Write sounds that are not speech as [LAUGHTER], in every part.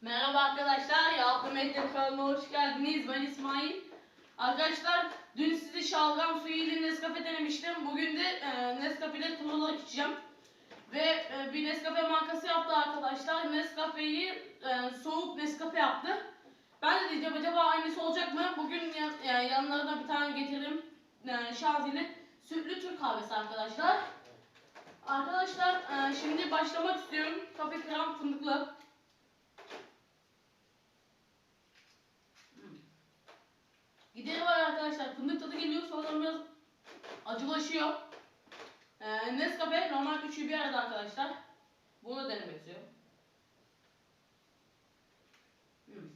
Merhaba arkadaşlar, Yalkın Medya kanalıma hoş geldiniz. Ben İsmail. Arkadaşlar, dün sizi şalgam suyu ile Nescafe denemiştim. Bugün de e, Nescafe ile turula içeceğim. Ve e, bir Nescafe markası yaptı arkadaşlar. Nescafe'yi e, soğuk Nescafe yaptı. Ben de diyeceğim acaba aynısı olacak mı? Bugün yan, yani yanlarına bir tane getiririm. E, Şazili sütlü Türk kahvesi arkadaşlar. Arkadaşlar e, şimdi başlamak istiyorum. Kafe krem fındıklı. Gideri var arkadaşlar. Fındık tadı geliyor. Sonra biraz acılaşıyor. Ee, Nescafe normal üçü bir arada arkadaşlar. Bunu da denemek istiyorum. Hmm.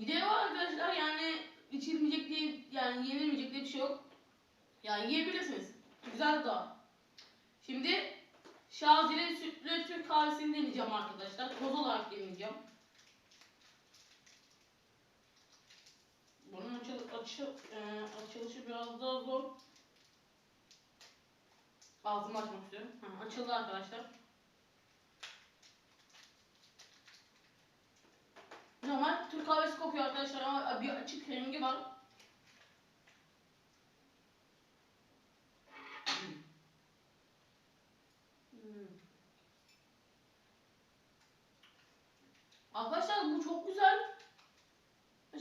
Gideri var arkadaşlar. Yani içilmeyecek diye yani yenilmeyecek diye bir şey yok. Yani yiyebilirsiniz. Güzel da. Şimdi Şazile sütlü Türk kahvesini deneyeceğim arkadaşlar. Toz olarak deneyeceğim. Bunun açıl, açı, e, açılışı biraz daha zor. Ağzımı açmak istiyorum. Ha, açıldı arkadaşlar. Normal Türk kahvesi kokuyor arkadaşlar ama bir açık rengi var. Hmm. Arkadaşlar bu çok güzel.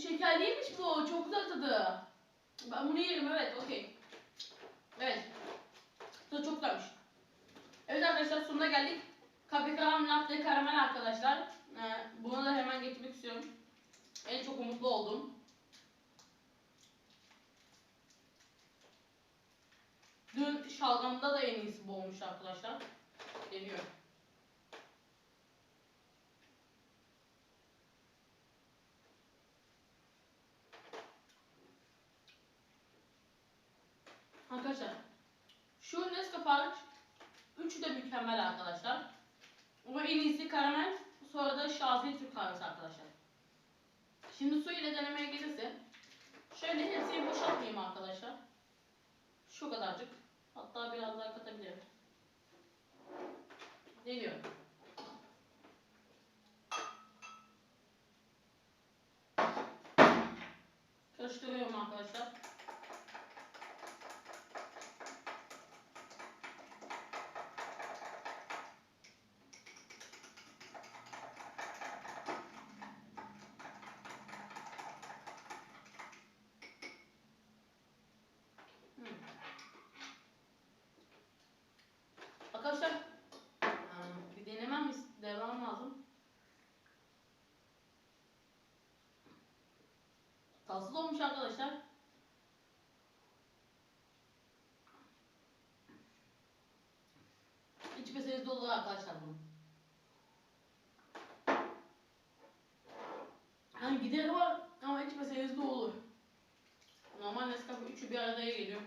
Şeker değilmiş bu. Çok güzel tadı. Ben bunu yerim evet okey. Evet. Tadı çok güzelmiş. Evet arkadaşlar sonuna geldik. Karam latte karamel arkadaşlar. Ee, bunu da hemen getirmek istiyorum. En çok umutlu oldum. Dün şalgamda da en iyisi bu olmuş arkadaşlar. Deniyorum. Arkadaşlar hariç üçü de mükemmel arkadaşlar. Ama en iyisi karamel sonra da Şazi Türk kahvesi arkadaşlar. Şimdi su ile denemeye gelirse şöyle hepsini boşaltmayayım arkadaşlar. Şu kadarcık. Hatta biraz daha katabilirim. Deniyorum. Karıştırıyorum arkadaşlar. Hmm. Arkadaşlar bir denemem devam lazım. Tatsız olmuş arkadaşlar. İçmeseniz de olur arkadaşlar bunu. Yani gideri var ama içmeseniz de olur. Normal Nescafe üçü bir araya geliyor.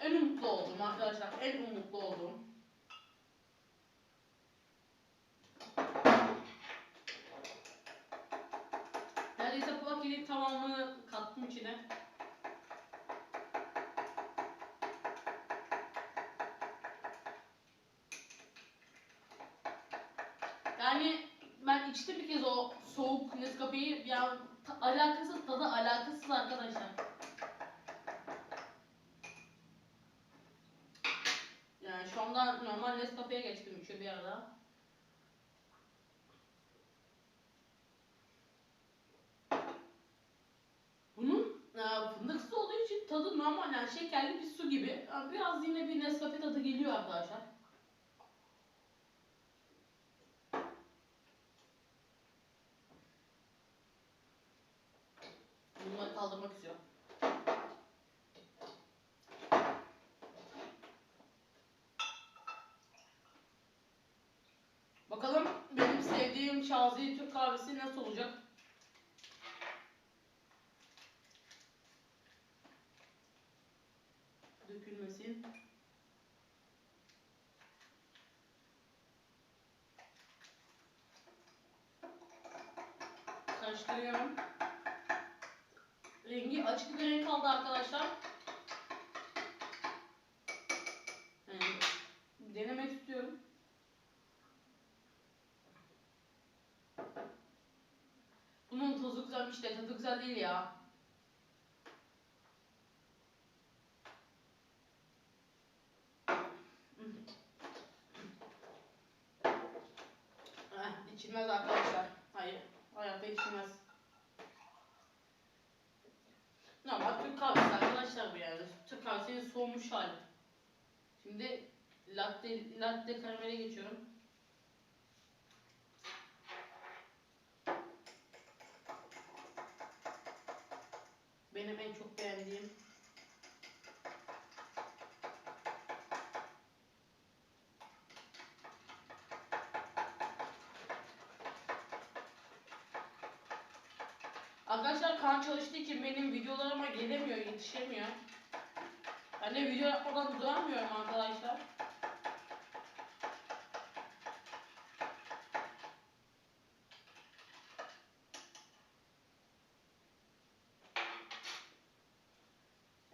En umutlu oldum En umutlu oldum. Neredeyse paketin tamamını kattım içine. Yani ben içtim bir kez o soğuk Nescafe'yi. Ya ta- alakasız tadı alakasız arkadaşlar. Yani şu anda normal Nescafe'ye geçtim üçü bir arada. Bunun e, fındıksız olduğu için tadı normal yani şekerli bir su gibi. Biraz yine bir Nescafe tadı geliyor arkadaşlar. Bunları kaldırmak istiyorum. Bakalım benim sevdiğim Şazi Türk kahvesi nasıl olacak? Dökülmesin. Karıştırıyorum. Rengi açık bir renk aldı arkadaşlar. Yani denemek istiyorum. Diyorum işte tadı güzel değil ya. [CLEARS THROAT] Eh, arkadaşlar. Hayır. Hayatta içilmez. Normal Türk kahvesi arkadaşlar bu yani. Türk kahvesinin soğumuş hali. Şimdi latte, latte karamele geçiyorum. Benim en çok beğendiğim Arkadaşlar kan çalıştığı için benim videolarıma gelemiyor, yetişemiyor. Ben de video yapmadan duramıyorum arkadaşlar.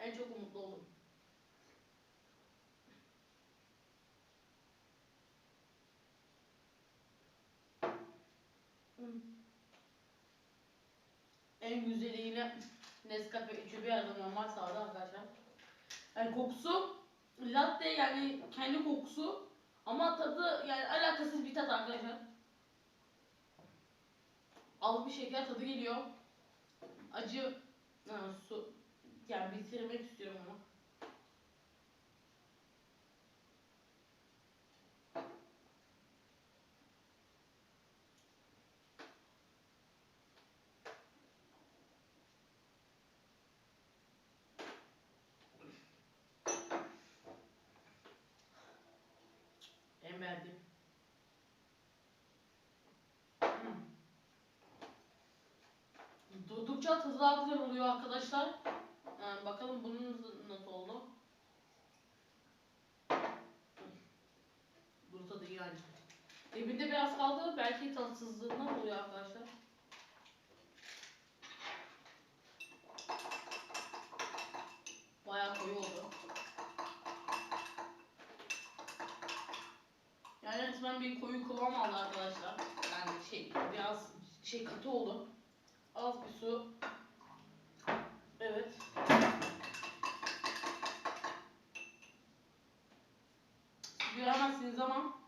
En çok umutlu oldum. En güzeliyle Nescafe üçü bir arada normal sağda arkadaşlar. Yani kokusu latte yani kendi kokusu ama tadı yani alakasız bir tat arkadaşlar. Az bir şeker tadı geliyor. Acı ha, su yani bitirmek istiyorum onu. Beğendiğim. Hmm. Durdukça tadı daha oluyor arkadaşlar. Yani bakalım bunun nasıl oldu. Bunun tadı yani. Dibinde biraz kaldı. Belki tatsızlığından oluyor arkadaşlar. Bayağı koyu oldu. Yani resmen bir koyu kıvam aldı arkadaşlar. Yani şey biraz şey katı oldu. Az bir su. Evet. Göremezsiniz ama.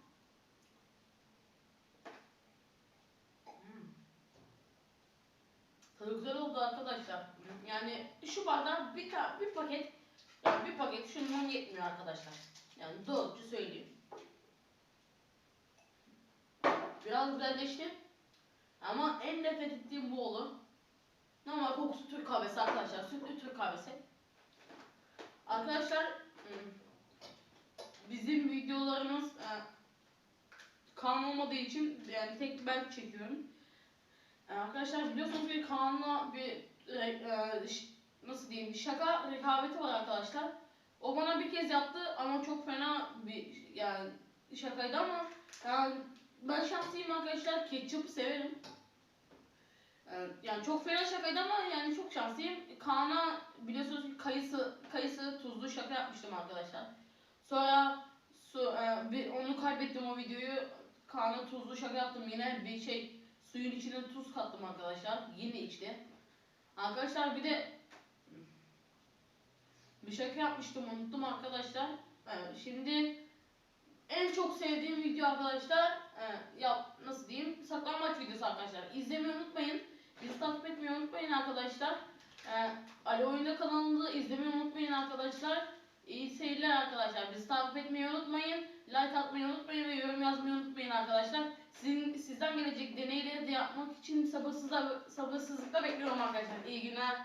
Hmm. Tadı güzel oldu arkadaşlar. Yani şu bardak bir, bir paket yani bir paket şundan yetmiyor arkadaşlar. Yani doğruca söyleyeyim. Biraz güzelleşti. Ama en nefret ettiğim bu oldu. Normal kokusu Türk kahvesi arkadaşlar. Sütlü Türk kahvesi. Arkadaşlar hmm, bizim videolarımız e, kan olmadığı için yani tek ben çekiyorum. E, Arkadaşlar biliyorsunuz ki Kaan'la bir e, nasıl diyeyim bir şaka rekabeti var arkadaşlar. O bana bir kez yaptı ama çok fena bir yani şakaydı ama yani ben şanslıyım arkadaşlar. Ketçapı severim. Ee, Yani çok fena şakaydı ama yani çok şanslıyım. Kaan'a biliyorsunuz ki kayısı, kayısı tuzlu şaka yapmıştım arkadaşlar. Sonra su, e, onu kaybettim o videoyu. Kaan'a tuzlu şaka yaptım yine bir şey suyun içine tuz kattım arkadaşlar. Yine içti. Arkadaşlar bir de bir şaka yapmıştım unuttum arkadaşlar. Evet, şimdi en çok sevdiğim video arkadaşlar e, yap nasıl diyeyim saklanmaç videosu arkadaşlar. İzlemeyi unutmayın. Bizi takip etmeyi unutmayın arkadaşlar. E, Ali Oyunda kanalını izlemeyi unutmayın arkadaşlar. İyi seyirler arkadaşlar. Bizi takip etmeyi unutmayın. Like atmayı unutmayın ve yorum yazmayı unutmayın arkadaşlar. Sizin sizden gelecek deneyleri de yapmak için sabırsızla sabırsızlıkla bekliyorum arkadaşlar. İyi günler.